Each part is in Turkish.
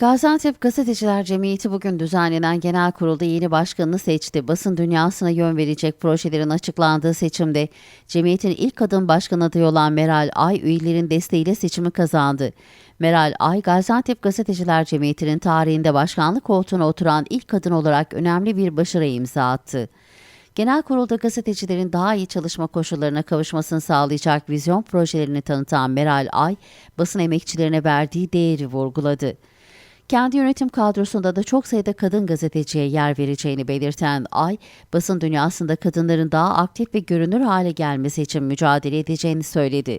Gaziantep Gazeteciler Cemiyeti bugün düzenlenen genel kurulda yeni başkanını seçti. Basın dünyasına yön verecek projelerin açıklandığı seçimde cemiyetin ilk kadın başkan adayı olan Meral Ay üyelerin desteğiyle seçimi kazandı. Meral Ay, Gaziantep Gazeteciler Cemiyeti'nin tarihinde başkanlık koltuğuna oturan ilk kadın olarak önemli bir başarıya imza attı. Genel kurulda gazetecilerin daha iyi çalışma koşullarına kavuşmasını sağlayacak vizyon projelerini tanıtan Meral Ay, basın emekçilerine verdiği değeri vurguladı. Kendi yönetim kadrosunda da çok sayıda kadın gazeteciye yer vereceğini belirten Ay, basın dünyasında kadınların daha aktif ve görünür hale gelmesi için mücadele edeceğini söyledi.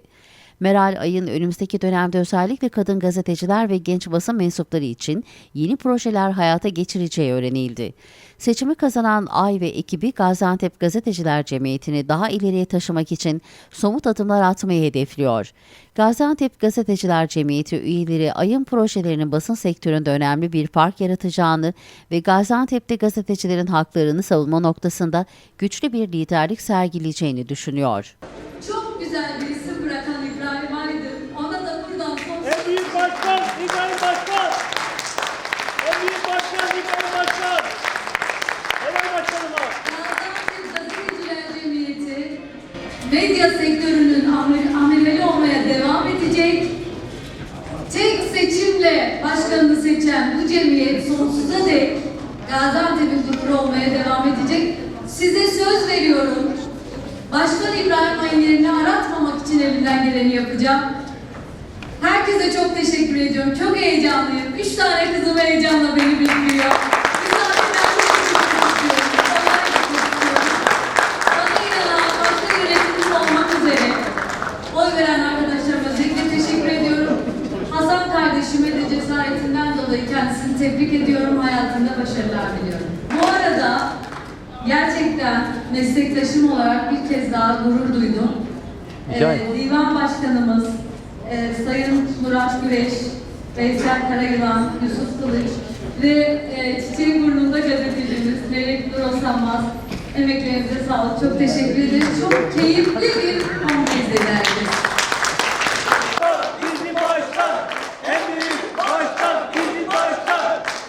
Meral Ay'ın önümüzdeki dönemde özellikle kadın gazeteciler ve genç basın mensupları için yeni projeler hayata geçireceği öğrenildi. Seçimi kazanan Ay ve ekibi Gaziantep Gazeteciler Cemiyeti'ni daha ileriye taşımak için somut adımlar atmayı hedefliyor. Gaziantep Gazeteciler Cemiyeti üyeleri Ay'ın projelerinin basın sektöründe önemli bir fark yaratacağını ve Gaziantep'te gazetecilerin haklarını savunma noktasında güçlü bir liderlik sergileyeceğini düşünüyor. Çok güzel bir isim bırakan İbrahim Aydın. Ona da buradan son En büyük başkan İbrahim Başkan. En başkan İbrahim Başkan. Helal başkanıma. Gazeteciler Cemiyeti medya sektörünün amirleri olmaya devam edecek. Tek seçimle başkanını seçen bu cemiyet sonsuza dek Gaziantep'in gururu olmaya devam edecek. Size söz veriyorum. Başkan İbrahim Ay'ın yerini aratmamak için elimden geleni yapacağım. Herkese çok teşekkür ediyorum. Çok heyecanlıyım. Üç tane kızım heyecanla beni bekliyor. Oy veren arkadaşlarıma özellikle teşekkür ediyorum. Hasan kardeşime de cesaretinden dolayı kendisini tebrik ediyorum. Hayatında başarılar diliyorum. Bu arada gerçekten meslektaşım olarak bir kez daha gurur duydum. Ee, Divan Başkanımız e, Sayın Murat Güreş, Veysel Karayılan, Yusuf Kılıç ve e, Çiçeğin Burnu'nda gazetecimiz Melek Nur Osanmaz. Emeklerinize sağlık. Çok teşekkür ederiz. Çok keyifli bir